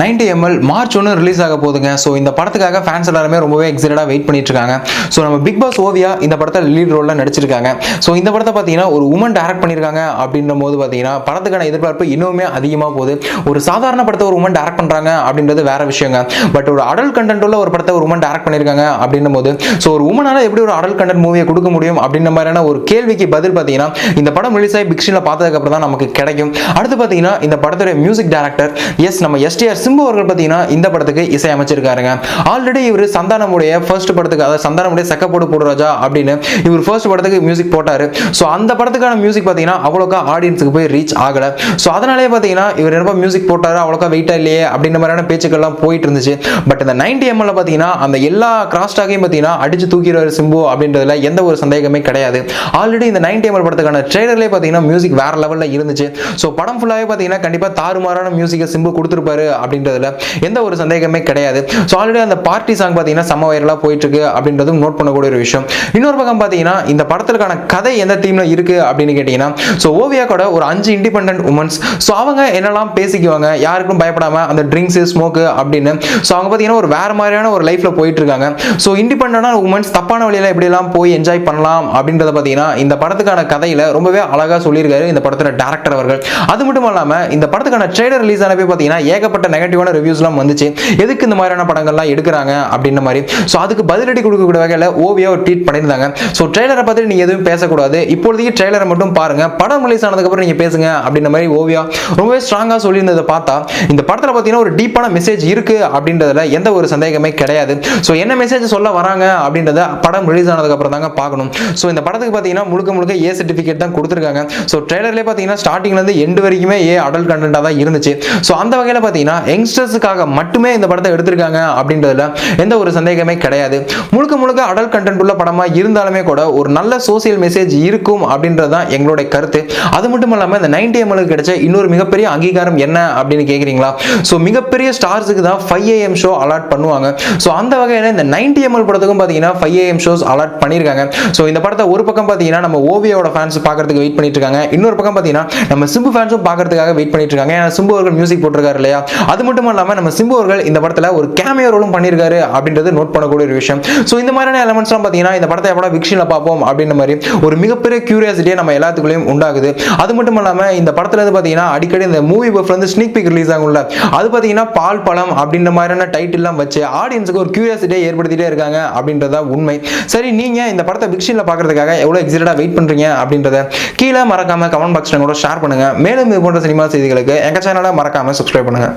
90 ML March ஒன்று release ஆக போகுதுங்க. ஸோ இந்த படத்துக்காக ஃபேன்ஸ் எல்லாருமே ரொம்பவே எக்ஸைட்டடாக வெயிட் பண்ணிட்டு இருக்காங்க. ஸோ நம்ம பிக் பாஸ் ஓவியா இந்த படத்தில் லீட் ரோலில் நடிச்சிருக்காங்க. ஸோ இந்த படத்தை பார்த்தீங்கன்னா ஒரு உமன் டேரக்ட் பண்ணியிருக்காங்க அப்படின்ற போது பார்த்தீங்கன்னா படத்துக்கான எதிர்பார்ப்பு இன்னுமே அதிகமாக போகுது. ஒரு சாதாரண படத்தை ஒரு உமன் டேரக்ட் பண்ணுறாங்க அப்படின்றது வேற விஷயங்க. பட் ஒரு அடல் கண்டென்ட் உள்ள ஒரு படத்தை ஒரு உமன் டேரக்ட் பண்ணியிருக்காங்க அப்படின்னும் போது ஸோ ஒரு உமனால எப்படி ஒரு அடல் கண்டென்ட் மூவியை கொடுக்க முடியும் அப்படின்ற மாதிரியான ஒரு கேள்விக்கு பதில் பார்த்தீங்கன்னா இந்த படம் ரிலீஸ் ஆகி பிக்ஷனில் பார்த்ததுக்கப்புறம் தான் நமக்கு கிடைக்கும். அடுத்து பார்த்தீங்கன்னா இந்த படத்துடைய மியூசிக் டேரக்டர் எஸ் நம்ம எஸ் எஸ்டிஆர் சிம்பு அவர்கள் பார்த்தீங்கன்னா இந்த படத்துக்கு இசை அமைச்சிருக்காருங்க. ஆல்ரெடி இவர் சந்தானமுடைய ஃபர்ஸ்ட் படத்துக்கு அதாவது சந்தானமுடைய செக்கப்போடு போடுராஜா அப்படின்னு இவர் ஃபர்ஸ்ட் படத்துக்கு மியூசிக் போட்டார். ஸோ அந்த படத்துக்கான மியூசிக் பார்த்தீங்கன்னா அவ்வளோக்கா ஆடியன்ஸுக்கு போய் ரீச் ஆகலை. ஸோ அதனாலே பார்த்தீங்கன்னா இவர் என்ன மியூசிக் போட்டார் அவ்வளோக்கா வெயிட்டாக இல்லையே அப்படின்ற மாதிரியான பேச்சுக்கள்லாம் போயிட்டு இருந்துச்சு பட் இந்த நைன்டி எம்எல்ல பார்த்தீங்கன்னா அந்த எல்லா கிராஸ்டாகையும் பார்த்தீங்கன்னா அடிச்சு தூக்கிடுவார் சிம்பு அப்படின்றதுல எந்த ஒரு சந்தேகமே கிடையாது. ஆல்ரெடி இந்த நைன்டி எம்எல் படத்துக்கான ட்ரெய்லர்லேயே பார்த்தீங்கன்னா மியூசிக் வேற லெவலில் இருந்துச்சு. ஸோ படம் ஃபுல்லாகவே பார்த்தீங்கன்னா கண்டிப்பாக தாறுமாறான மியூசிக்கை சிம்பு கொடுத்துருப்பாரு. அப்படின்றதுல எந்த ஒரு சந்தேகமே கிடையாது. ஸோ ஆல்ரெடி அந்த பார்ட்டி சாங் பார்த்தீங்கன்னா செம்ம வைரலாக போயிட்டு இருக்கு அப்படின்றதும் நோட் பண்ணக்கூடிய ஒரு விஷயம். இன்னொரு பக்கம் பார்த்தீங்கன்னா இந்த படத்துக்கான கதை எந்த தீம்ல இருக்கு அப்படின்னு கேட்டிங்கன்னா ஸோ ஓவியா கூட ஒரு அஞ்சு இண்டிபெண்ட் உமன்ஸ் ஸோ அவங்க என்னெல்லாம் பேசிக்குவாங்க யாருக்கும் பயப்படாம அந்த ட்ரிங்க்ஸ் ஸ்மோக்கு அப்படின்னு ஸோ அவங்க பார்த்தீங்கன்னா ஒரு வேற மாதிரியான ஒரு லைஃப்ல போயிட்டு இருக்காங்க ஸோ இண்டிபெண்டான உமன்ஸ் தப்பான வழியில எப்படிலாம் போய் என்ஜாய் பண்ணலாம் அப்படின்றத பார்த்தீங்கன்னா இந்த படத்துக்கான கதையில ரொம்பவே அழகா சொல்லியிருக்காரு இந்த படத்தோட டேரக்டர் அவர்கள். அது மட்டும் இல்லாமல் இந்த படத்துக்கான ட்ரெய்லர் ரிலீஸ் ஆனப்போ பார்த்தீங்கன்னா ஏகப்பட்ட நெகட்டிவான ரிவ்யூஸ்லாம் வந்துச்சு. எதுக்கு இந்த மாதிரியான படங்கள்லாம் எடுக்கிறாங்க அப்படின்ற மாதிரி. ஸோ அதுக்கு பதிலடி கொடுக்கக்கூடிய வகையில் ஓவியா ஒரு ட்வீட் பண்ணியிருந்தாங்க. ஸோ ட்ரெய்லரை பற்றி நீங்கள் எதுவும் பேசக்கூடாது. இப்போதைக்கு ட்ரெய்லரை மட்டும் பாருங்க. படம் ரிலீஸ் ஆனதுக்கப்புறம் நீங்கள் பேசுங்க அப்படின்ற மாதிரி ஓவியா ரொம்பவே ஸ்ட்ராங்காக சொல்லியிருந்ததை பார்த்தா இந்த படத்தில் பார்த்தீங்கன்னா ஒரு டீப்பான மெசேஜ் இருக்கு அப்படின்றதுல எந்த ஒரு சந்தேகமே கிடையாது. ஸோ என்ன மெசேஜ் சொல்ல வராங்க அப்படின்றத படம் ரிலீஸ் ஆனதுக்கப்புறம் தாங்க பார்க்கணும். ஸோ இந்த படத்துக்கு பார்த்தீங்கன்னா முழுக்க முழுக்க ஏ சர்டிஃபிகேட் தான் கொடுத்துருக்காங்க. ஸோ ட்ரெய்லர்லேயே பார்த்தீங்கன்னா ஸ்டார்டிங்லேருந்து எண்டு வரைக்குமே ஏ அடல் கண்டென்ட்டாக தான் இருந்துச்சு. ஸோ அந்த வகையில் பார்த்தீங்கன்னா பார்த்தீங்கன்னா யங்ஸ்டர்ஸுக்காக மட்டுமே இந்த படத்தை எடுத்திருக்காங்க அப்படின்றதுல எந்த ஒரு சந்தேகமே கிடையாது. முழுக்க முழுக்க அடல் கண்டென்ட் உள்ள படமாக இருந்தாலுமே கூட ஒரு நல்ல சோசியல் மெசேஜ் இருக்கும் அப்படின்றது தான் எங்களுடைய கருத்து. அது மட்டும் இல்லாமல் இந்த நைன்டி எம்எலுக்கு கிடைச்ச இன்னொரு மிகப்பெரிய அங்கீகாரம் என்ன அப்படின்னு கேட்குறீங்களா ஸோ மிகப்பெரிய ஸ்டார்ஸுக்கு தான் ஃபைவ் ஏஎம் ஷோ அலாட் பண்ணுவாங்க. ஸோ அந்த வகையில் இந்த நைன்டி எம்எல் படத்துக்கும் பார்த்தீங்கன்னா ஃபைவ் ஏஎம் ஷோஸ் அலாட் பண்ணியிருக்காங்க ஸோ இந்த படத்தை ஒரு பக்கம் பார்த்தீங்கன்னா நம்ம ஓவியோட ஃபேன்ஸ் பார்க்கறதுக்கு வெயிட் பண்ணிட்டு இருக்காங்க. இன்னொரு பக்கம் பார்த்தீங்கன்னா நம்ம சிம்பு ஃபேன்ஸும் பார்க்கறதுக்காக வெயிட் பண்ணிட்டு இருக்காங்க. ஏன்னா சிம்பு அவர்கள் மியூசிக் போட்டிருக்காரு இல்லையா? அது மட்டும் இல்லாமல் நம்ம சிம்பு அவர்கள் இந்த படத்தில் ஒரு கேமியோ ரோலும் பண்ணியிருக்காரு அப்படின்றது நோட் பண்ணக்கூடிய ஒரு விஷயம். ஸோ இந்த மாதிரியான எலமெண்ட்ஸ்லாம் பார்த்தீங்கன்னா இந்த படத்தை எப்படா விக்ஷனில் பார்ப்போம் அப்படின்ற மாதிரி ஒரு மிகப்பெரிய கியூரியாசிட்டியை நம்ம எல்லாத்துக்குள்ளேயும் உண்டாகுது. அது மட்டும் இல்லாமல் இந்த படத்துல இருந்து பார்த்தீங்கன்னா அடிக்கடி இந்த மூவி பஃப் வந்து ஸ்னீக் பிக் ரிலீஸ் ஆகும்ல. அது பார்த்தீங்கன்னா பால் பழம் அப்படின்ற மாதிரியான டைட்டில்லாம் வச்சு ஆடியன்ஸுக்கு ஒரு கியூரியாசிட்டியை ஏற்படுத்திட்டே இருக்காங்க அப்படின்றதா உண்மை. சரி நீங்க இந்த படத்தை விக்ஷனில் பார்க்கறதுக்காக எவ்வளோ எக்ஸைட்டடாக வெயிட் பண்ணுறீங்க அப்படின்றத கீழே மறக்காம கமெண்ட் பாக்ஸில் கூட ஷேர் பண்ணுங்க. மேலும் இது போன்ற சினிமா செய்திகளுக்கு எங்க சேனலை மறக்காம சப்ஸ்கிரைப் பண்ணுங்க.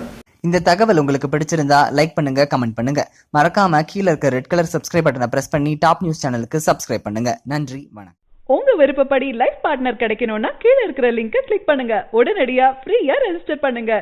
இந்த தகவல் உங்களுக்கு பிடிச்சிருந்தா லைக் பண்ணுங்க கமெண்ட் பண்ணுங்க. மறக்காம கீழே இருக்க ரெட் கலர் சப்ஸ்கிரைப் பட்டனை பிரஸ் பண்ணி டாப் நியூஸ் சேனலுக்கு சப்ஸ்கிரைப் பண்ணுங்க. நன்றி வணக்கம். உங்க விருப்பப்படி லைஃப் பார்ட்னர் கிடைக்கணும்னா கீழே இருக்கிற லிங்கை கிளிக் பண்ணுங்க. உடனடியா ஃப்ரீயா ரெஜிஸ்டர் பண்ணுங்க.